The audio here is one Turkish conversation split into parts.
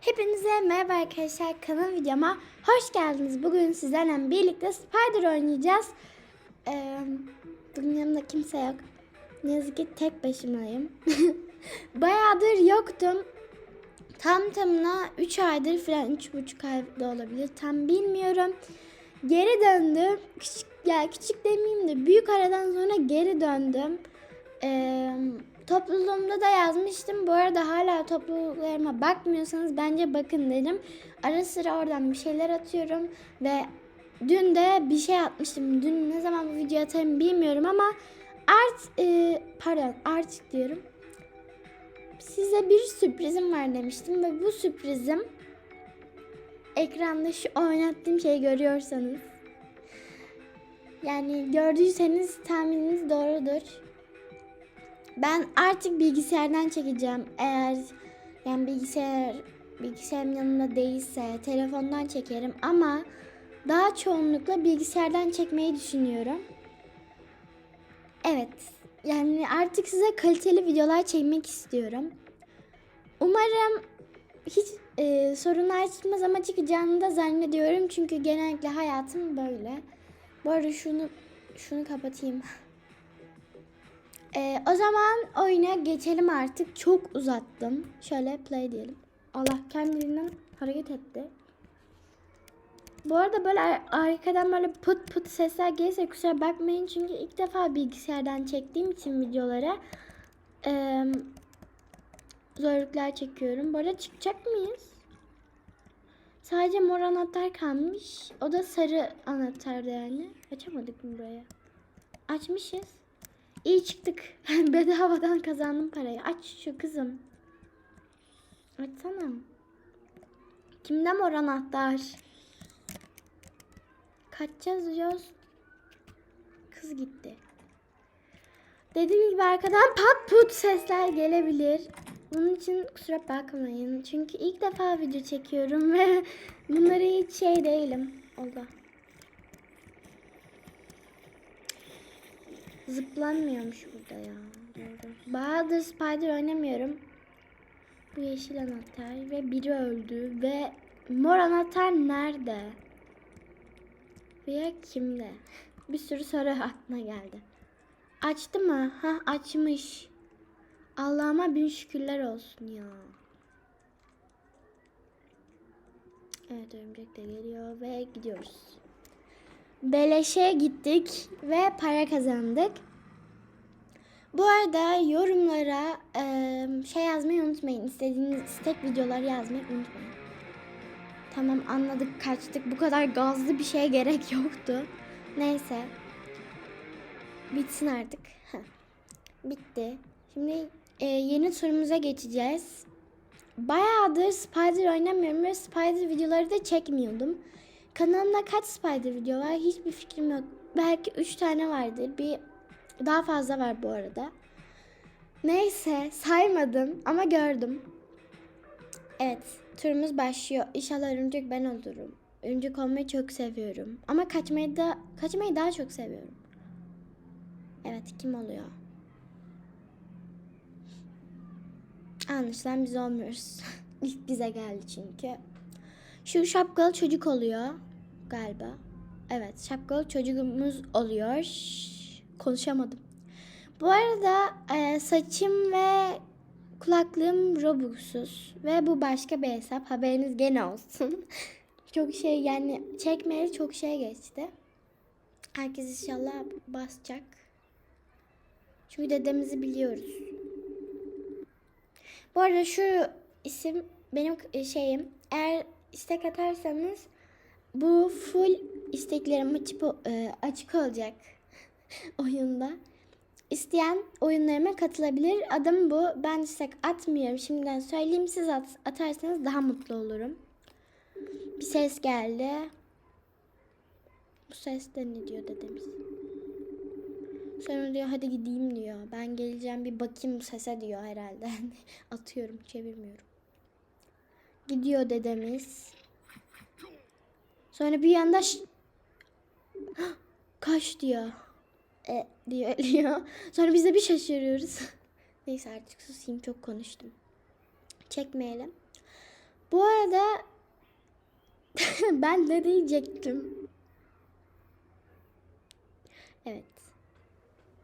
Hepinize merhaba arkadaşlar kanal videoma hoş geldiniz. Bugün sizlerle birlikte Spider oynayacağız. Ee, bugün yanımda kimse yok. Ne yazık ki tek başımayım. Bayağıdır yoktum. Tam tamına 3 aydır falan 3,5 ay da olabilir. Tam bilmiyorum. Geri döndüm. Küçük, ya küçük demeyeyim de büyük aradan sonra geri döndüm. Ee, topluluğumda da yazmıştım. Bu arada hala topluluklarıma bakmıyorsanız bence bakın dedim. Ara sıra oradan bir şeyler atıyorum ve dün de bir şey atmıştım. Dün ne zaman bu video atarım bilmiyorum ama art e, pardon artık diyorum. Size bir sürprizim var demiştim ve bu sürprizim ekranda şu oynattığım şeyi görüyorsanız yani gördüyseniz tahmininiz doğrudur. Ben artık bilgisayardan çekeceğim. Eğer yani bilgisayar bilgisayarım yanımda değilse telefondan çekerim ama daha çoğunlukla bilgisayardan çekmeyi düşünüyorum. Evet. Yani artık size kaliteli videolar çekmek istiyorum. Umarım hiç e, sorunlar çıkmaz ama çıkacağını da zannediyorum. Çünkü genellikle hayatım böyle. Bu arada şunu şunu kapatayım. Ee, o zaman oyuna geçelim artık. Çok uzattım. Şöyle play diyelim. Allah kendiliğinden hareket etti. Bu arada böyle ar- arkadan böyle pıt pıt sesler gelirse kusura bakmayın. Çünkü ilk defa bilgisayardan çektiğim için videolara ee, zorluklar çekiyorum. Bu arada çıkacak mıyız? Sadece mor anahtar kalmış. O da sarı anahtardı yani. Açamadık mı buraya? Açmışız. İyi çıktık. Bedavadan kazandım parayı. Aç şu kızım. Açsana. Kimde mor anahtar? Kaçacağız diyoruz. Kız gitti. Dediğim gibi arkadan pat put sesler gelebilir. Bunun için kusura bakmayın. Çünkü ilk defa video çekiyorum ve bunları hiç şey değilim. Allah. Zıplanmıyormuş burada ya. Doğru. Spider oynamıyorum. Bu yeşil anahtar ve biri öldü ve mor anahtar nerede? Veya kimde? Bir sürü soru aklına geldi. Açtı mı? Ha açmış. Allah'ıma bin şükürler olsun ya. Evet örümcek de geliyor ve gidiyoruz. Beleşe gittik ve para kazandık. Bu arada yorumlara eee, şey yazmayı unutmayın. İstediğiniz istek videoları yazmayı unutmayın. Tamam anladık kaçtık. Bu kadar gazlı bir şeye gerek yoktu. Neyse. Bitsin artık. Heh. Bitti. Şimdi e, yeni turumuza geçeceğiz. Bayağıdır Spider oynamıyorum ve Spider videoları da çekmiyordum. Kanalımda kaç Spider video var hiçbir fikrim yok. Belki 3 tane vardır. Bir daha fazla var bu arada. Neyse saymadım ama gördüm. Evet turumuz başlıyor. İnşallah örümcek ben olurum. Örümcek olmayı çok seviyorum. Ama kaçmayı da kaçmayı daha çok seviyorum. Evet kim oluyor? Anlaşılan biz olmuyoruz. İlk bize geldi çünkü. Şu şapkalı çocuk oluyor galiba. Evet şapkalı çocuğumuz oluyor. Şşş, konuşamadım. Bu arada e, saçım ve kulaklığım Robux'uz. Ve bu başka bir hesap. Haberiniz gene olsun. çok şey yani çekmeyeli çok şey geçti. Herkes inşallah basacak. Çünkü dedemizi biliyoruz. Bu arada şu isim benim şeyim. Eğer istek atarsanız bu full isteklerim açık, e, açık olacak oyunda. İsteyen oyunlarıma katılabilir. Adım bu. Ben istek atmıyorum. Şimdiden söyleyeyim. Siz at, atarsanız daha mutlu olurum. Bir ses geldi. Bu ses de ne diyor dedemiz? Sonra diyor hadi gideyim diyor. Ben geleceğim bir bakayım bu sese diyor herhalde. Atıyorum çevirmiyorum. Gidiyor dedemiz. Sonra bir yanda kaç diyor. E diyor diyor. Sonra biz de bir şaşırıyoruz. Neyse artık susayım çok konuştum. Çekmeyelim. Bu arada ben de diyecektim. Evet.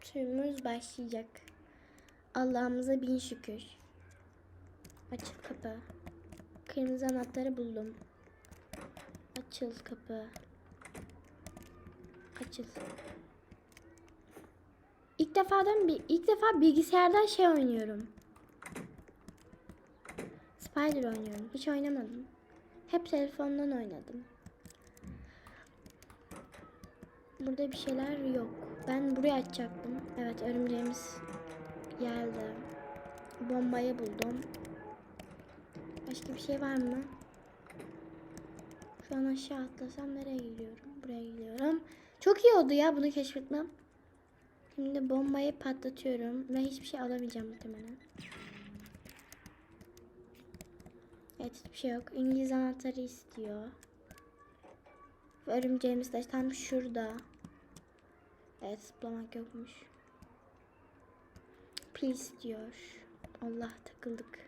Turumuz başlayacak. Allah'ımıza bin şükür. Açıl kapı. Kırmızı anahtarı buldum. Açıl kapı. Açıl. İlk defadan bir ilk defa bilgisayardan şey oynuyorum. Spider oynuyorum. Hiç oynamadım. Hep telefondan oynadım. Burada bir şeyler yok. Ben burayı açacaktım. Evet örümceğimiz geldi. Bombayı buldum. Başka bir şey var mı? Şu an aşağı atlasam nereye gidiyorum? Buraya gidiyorum. Çok iyi oldu ya bunu keşfetmem. Şimdi bombayı patlatıyorum ve hiçbir şey alamayacağım muhtemelen. Evet hiçbir şey yok. İngiliz anahtarı istiyor. Örümceğimiz de tam şurada. Evet zıplamak yokmuş. Pil istiyor. Allah takıldık.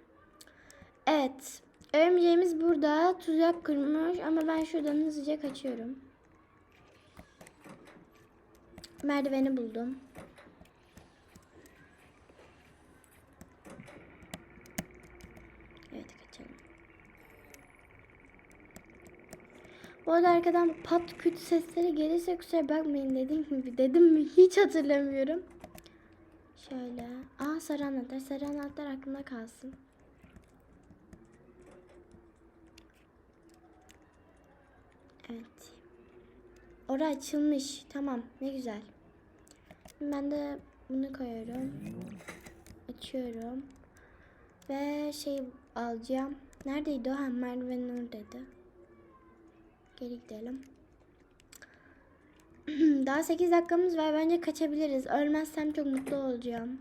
Evet. Örümceğimiz burada. Tuzak kurmuş ama ben şuradan hızlıca kaçıyorum. Merdiveni buldum. Evet kaçalım. Bu arada arkadan pat küt sesleri gelirse kusura bakmayın dediğim gibi dedim mi hiç hatırlamıyorum. Şöyle. Aa sarı anahtar. Sarı anahtar aklımda kalsın. Evet. Ora açılmış. Tamam. Ne güzel. Ben de bunu koyuyorum. Açıyorum. Ve şey alacağım. Neredeydi o? Ha, merdivenin oradaydı. Geri gidelim. Daha 8 dakikamız var. Bence kaçabiliriz. Ölmezsem çok mutlu olacağım.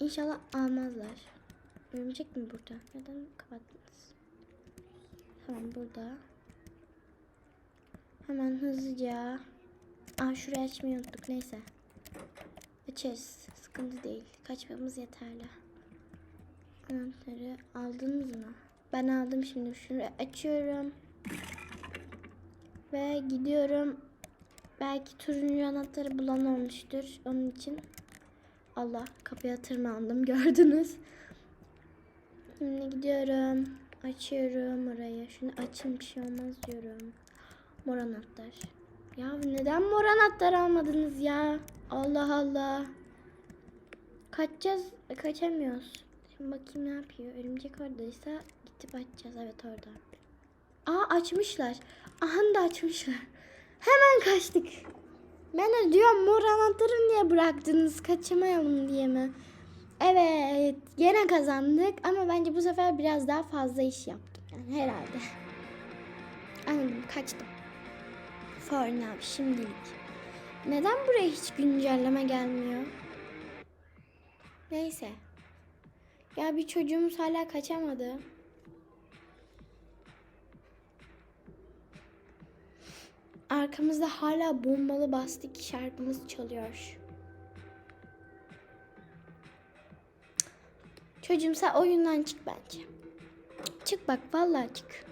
İnşallah almazlar. Örümcek mi burada? Neden kapattınız? Tamam burada. Hemen hızlıca. Aa şurayı açmayı unuttuk. Neyse. Açarız. Sıkıntı değil. Kaçmamız yeterli. Anahtarı aldınız mı? Ben aldım şimdi. Şunu açıyorum. Ve gidiyorum. Belki turuncu anahtarı bulan olmuştur. Onun için. Allah kapıya tırmandım gördünüz. Şimdi gidiyorum. Açıyorum orayı. Şunu açın bir şey olmaz diyorum. Mor anahtar. Ya neden mor anahtar almadınız ya? Allah Allah. Kaçacağız. Kaçamıyoruz. Şimdi bakayım ne yapıyor. Örümcek oradaysa gidip açacağız. Evet orada. Aa açmışlar. Aha da açmışlar. Hemen kaçtık. Ben de diyorum mor anahtarı niye bıraktınız? Kaçamayalım diye mi? Evet. Gene kazandık ama bence bu sefer biraz daha fazla iş yaptım. Yani herhalde. Anladım. Kaçtım. For now. Şimdilik. Neden buraya hiç güncelleme gelmiyor? Neyse. Ya bir çocuğumuz hala kaçamadı. Arkamızda hala bombalı bastık şarkımız çalıyor. Çocuğum sen oyundan çık bence. Çık bak vallahi çık.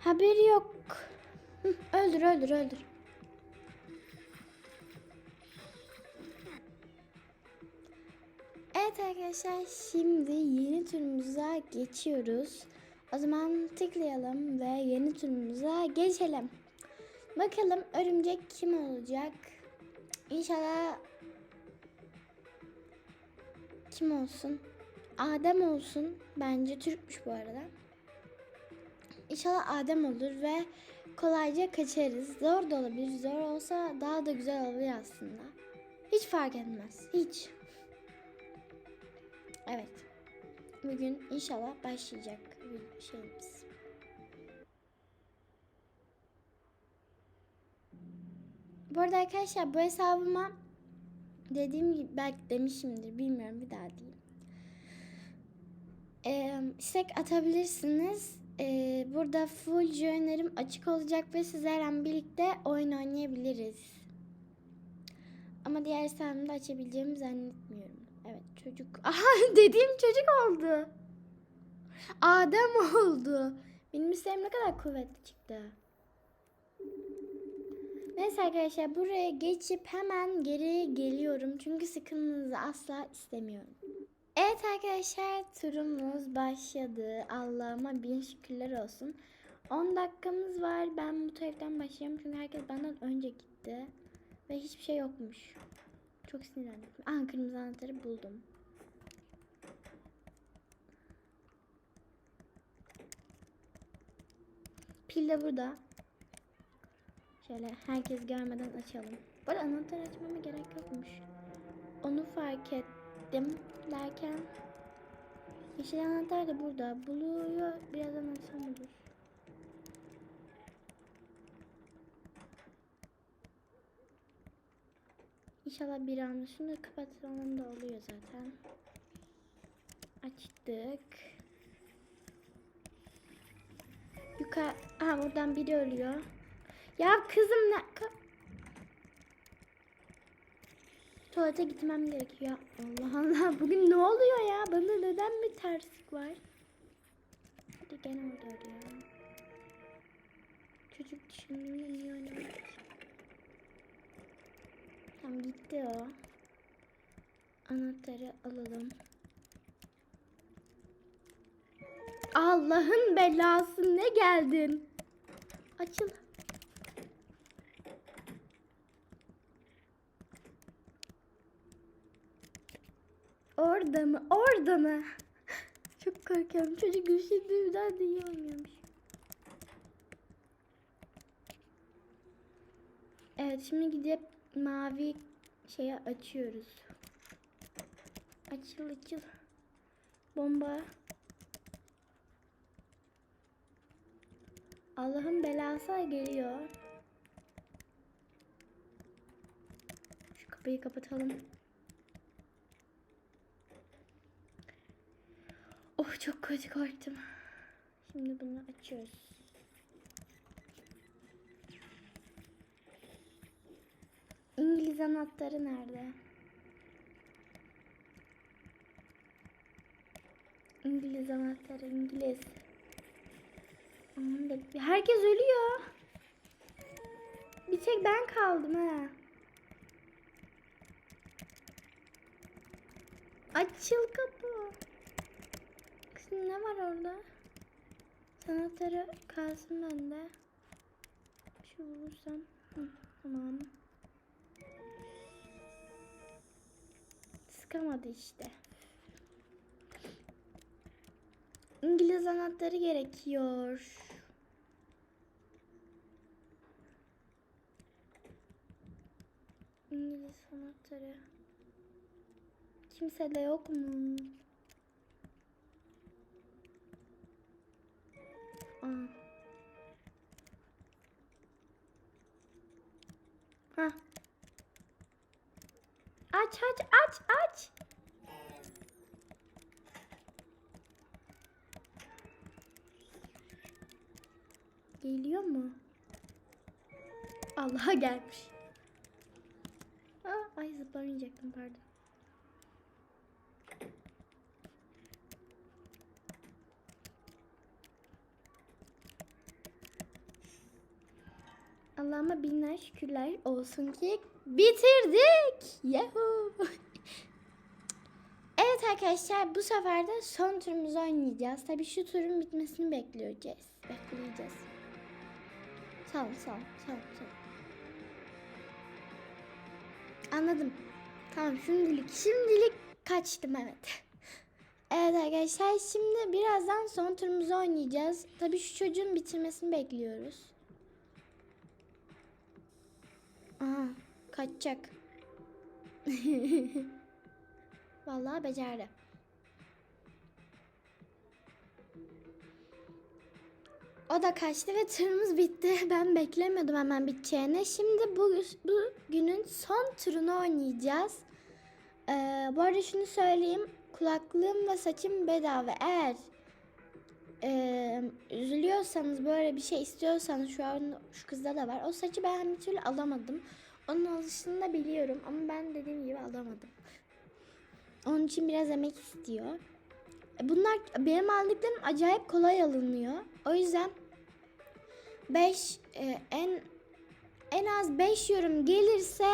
Haberi yok. Öldür öldür öldür. Evet arkadaşlar şimdi yeni turumuza geçiyoruz. O zaman tıklayalım ve yeni turumuza geçelim. Bakalım örümcek kim olacak? İnşallah kim olsun? Adem olsun. Bence Türkmüş bu arada. İnşallah Adem olur ve kolayca kaçarız. Zor da olabilir. Zor olsa daha da güzel olur aslında. Hiç fark etmez. Hiç. Evet. Bugün inşallah başlayacak bir şeyimiz. Bu arada arkadaşlar bu hesabıma dediğim gibi belki demişimdir bilmiyorum bir daha diyeyim. Ee, istek atabilirsiniz. Ee, burada full joinerim açık olacak ve sizlerle birlikte oyun oynayabiliriz. Ama diğer hesabımda açabileceğimi zannetmiyorum. Evet çocuk. Aha dediğim çocuk oldu. Adem oldu. Benim isteğim ne kadar kuvvetli çıktı. Neyse arkadaşlar buraya geçip hemen geri geliyorum. Çünkü sıkılmanızı asla istemiyorum. Evet arkadaşlar turumuz başladı. Allah'ıma bin şükürler olsun. 10 dakikamız var. Ben bu taraftan başlayayım çünkü herkes benden önce gitti. Ve hiçbir şey yokmuş. Çok sinirlendim. Aha kırmızı anahtarı buldum. Pil de burada. Şöyle herkes görmeden açalım. Bu arada anahtar açmama gerek yokmuş. Onu fark ettim derken yeşil anahtar da burada. Buluyor birazdan açsam olur. İnşallah bir anda şunu kapatalım da oluyor zaten. Açtık. Yukarı... Aha buradan biri ölüyor. Ya kızım ne... Tuvalete gitmem gerekiyor. Allah Allah bugün ne oluyor ya? Bana neden bir terslik var? Hadi gene orada ölüyor. Çocuk düşündüğümde niye oynamak Tamam gitti o. Anahtarı alalım. Allah'ın belası ne geldin? Açıl. Orada mı? Orada mı? Çok korkuyorum. Çocuk düşündüğümden de iyi oynuyormuş. Evet şimdi gidip mavi şeye açıyoruz. Açıl açıl. Bomba. Allah'ın belası geliyor. Şu kapıyı kapatalım. Oh çok kötü korktum. Şimdi bunu açıyoruz. İngiliz anahtarı nerede? İngiliz anahtarı İngiliz. Herkes ölüyor. Bir tek ben kaldım ha. Açıl kapı. Kızım ne var orada? Sanatları kalsın bende. Şu bulursam. Hı, tamam. Sıkamadı işte. İngiliz anahtarı gerekiyor. İngiliz anahtarı. Kimse de yok mu? Ha. Aç aç aç aç. Geliyor mu? Allah'a gelmiş. Aa, ay zıplamayacaktım pardon. Allah'ıma binler şükürler olsun ki bitirdik. Yahoo. evet arkadaşlar bu sefer de son turumuzu oynayacağız. Tabii şu turun bitmesini bekleyeceğiz. Bekleyeceğiz. Sağ ol, sağ ol, sağ ol, sağ ol. Anladım. Tamam şimdilik, şimdilik kaçtım evet. Evet arkadaşlar şimdi birazdan son turumuzu oynayacağız. Tabii şu çocuğun bitirmesini bekliyoruz. Aha kaçacak. Vallahi becerdi. O da kaçtı ve turumuz bitti. Ben beklemiyordum hemen biteceğini. Şimdi bu, bu günün son turunu oynayacağız. Ee, bu arada şunu söyleyeyim. Kulaklığım ve saçım bedava. Eğer e, üzülüyorsanız böyle bir şey istiyorsanız şu an şu kızda da var. O saçı ben bir türlü alamadım. Onun alışını da biliyorum ama ben dediğim gibi alamadım. Onun için biraz emek istiyor. E, Bunlar benim aldıklarım acayip kolay alınıyor. O yüzden 5 en en az 5 yorum gelirse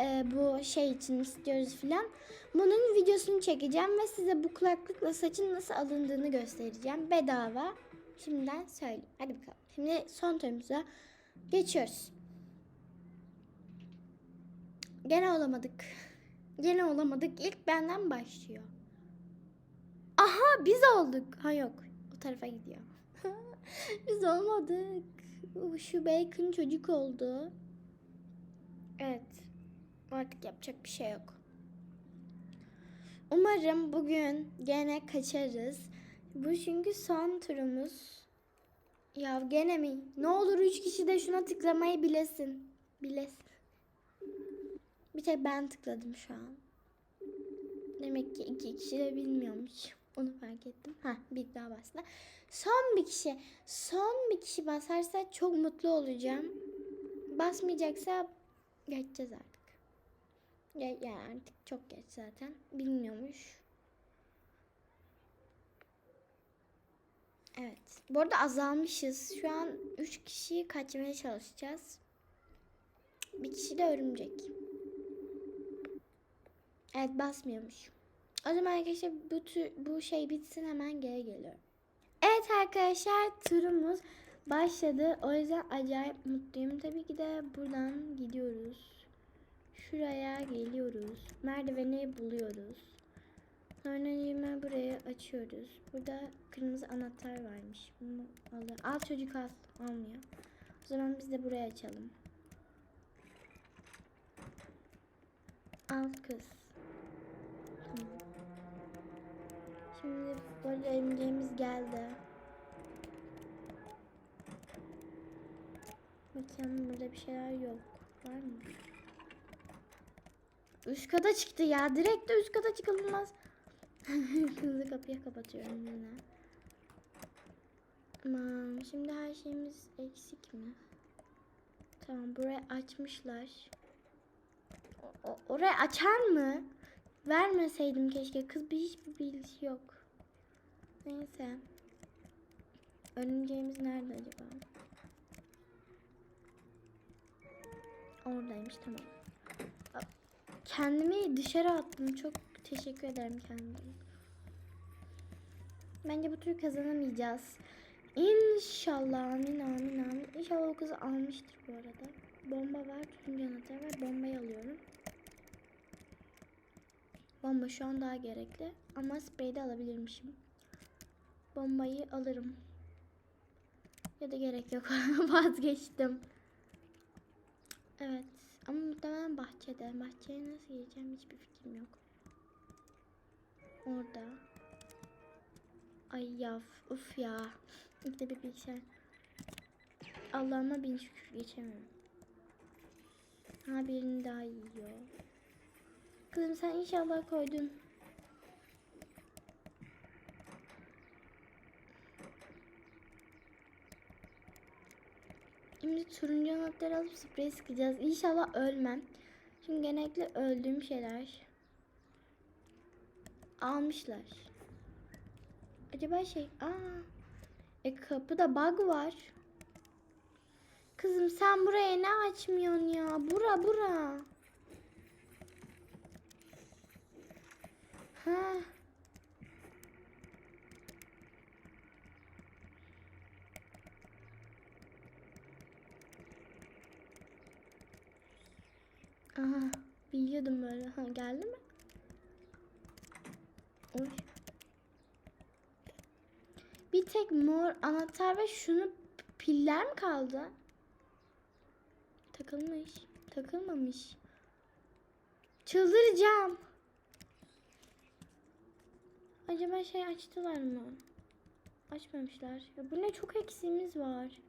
e, bu şey için istiyoruz filan. Bunun videosunu çekeceğim ve size bu kulaklıkla saçın nasıl alındığını göstereceğim. Bedava. Şimdiden söyleyeyim. Hadi bakalım. Şimdi son turumuza geçiyoruz. Gene olamadık. Gene olamadık. İlk benden başlıyor. Aha biz olduk. Ha yok. O tarafa gidiyor. biz olmadık. Şu bacon çocuk oldu. Evet. Artık yapacak bir şey yok. Umarım bugün gene kaçarız. Bu çünkü son turumuz. Ya gene mi? Ne olur üç kişi de şuna tıklamayı bilesin. Bilesin. Bir tek ben tıkladım şu an. Demek ki iki kişi de bilmiyormuş. Onu fark ettim. Ha bir daha bastı. Son bir kişi. Son bir kişi basarsa çok mutlu olacağım. Basmayacaksa geçeceğiz artık. Ya, yani artık çok geç zaten. Bilmiyormuş. Evet. Bu arada azalmışız. Şu an 3 kişiyi kaçmaya çalışacağız. Bir kişi de örümcek. Evet basmıyormuş. O zaman arkadaşlar bu, tür, bu şey bitsin hemen geri geliyorum. Evet arkadaşlar turumuz başladı. O yüzden acayip mutluyum. Tabii ki de buradan gidiyoruz. Şuraya geliyoruz. Merdiveni buluyoruz. Sonra yine burayı açıyoruz. Burada kırmızı anahtar varmış. Bunu al. Al çocuk al. Almıyor. O zaman biz de burayı açalım. Al kız. Şimdi böyle örümceğimiz geldi. Bakayım burada bir şeyler yok. Var mı? Üst kata çıktı ya. Direkt de üst kata çıkılmaz. Hızlı kapıyı kapatıyorum yine. Aman şimdi her şeyimiz eksik mi? Tamam burayı açmışlar. O- o- orayı açar mı? Vermeseydim keşke. Kız bir hiçbir bilgisi yok. Neyse. Örümceğimiz nerede acaba? Oradaymış tamam. Kendimi dışarı attım. Çok teşekkür ederim kendime. Bence bu tür kazanamayacağız. İnşallah amin amin amin. İnşallah o kızı almıştır bu arada. Bomba var, turuncu anahtar var. Bombayı alıyorum. Bomba şu an daha gerekli. Ama sprey de alabilirmişim. Bombayı alırım. Ya da gerek yok. Vazgeçtim. Evet. Ama muhtemelen bahçede. Bahçeye nasıl gireceğim hiçbir fikrim yok. Orada. Ay ya. Uf ya. İlk de bir bilgisayar. Allah'ıma bin şükür geçemiyorum. Ha birini daha yiyor. Kızım sen inşallah koydun. Şimdi turuncu anahtarı alıp sprey sıkacağız. İnşallah ölmem. Çünkü genellikle öldüğüm şeyler almışlar. Acaba şey... Aa, e kapıda bug var. Kızım sen buraya ne açmıyorsun ya? Bura bura. Ha. Aha, biliyordum böyle. Ha, geldi mi? Oy. Bir tek mor anahtar ve şunu piller mi kaldı? Takılmış. Takılmamış. Çıldıracağım. Acaba şey açtılar mı? Açmamışlar. Ya bu ne çok eksiğimiz var.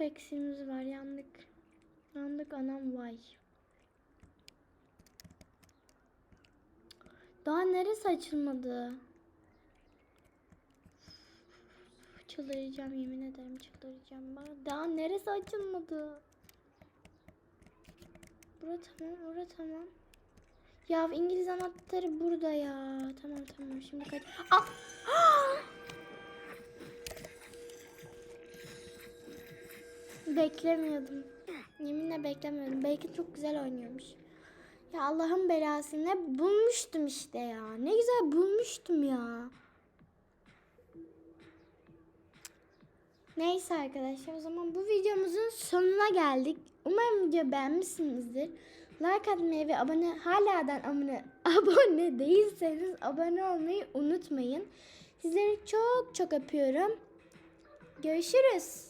Çok eksiğimiz var. Yandık. Yandık anam vay. Daha neresi açılmadı? Çıldıracağım yemin ederim çıldıracağım. Daha neresi açılmadı? Bura tamam, bura tamam. Ya İngiliz anahtarı burada ya. Tamam tamam şimdi kaç. Aa! Beklemiyordum. Yeminle beklemiyordum. Belki çok güzel oynuyormuş. Ya Allah'ın belası ne bulmuştum işte ya. Ne güzel bulmuştum ya. Neyse arkadaşlar o zaman bu videomuzun sonuna geldik. Umarım video beğenmişsinizdir. Like atmayı ve abone haladan abone, abone değilseniz abone olmayı unutmayın. Sizleri çok çok öpüyorum. Görüşürüz.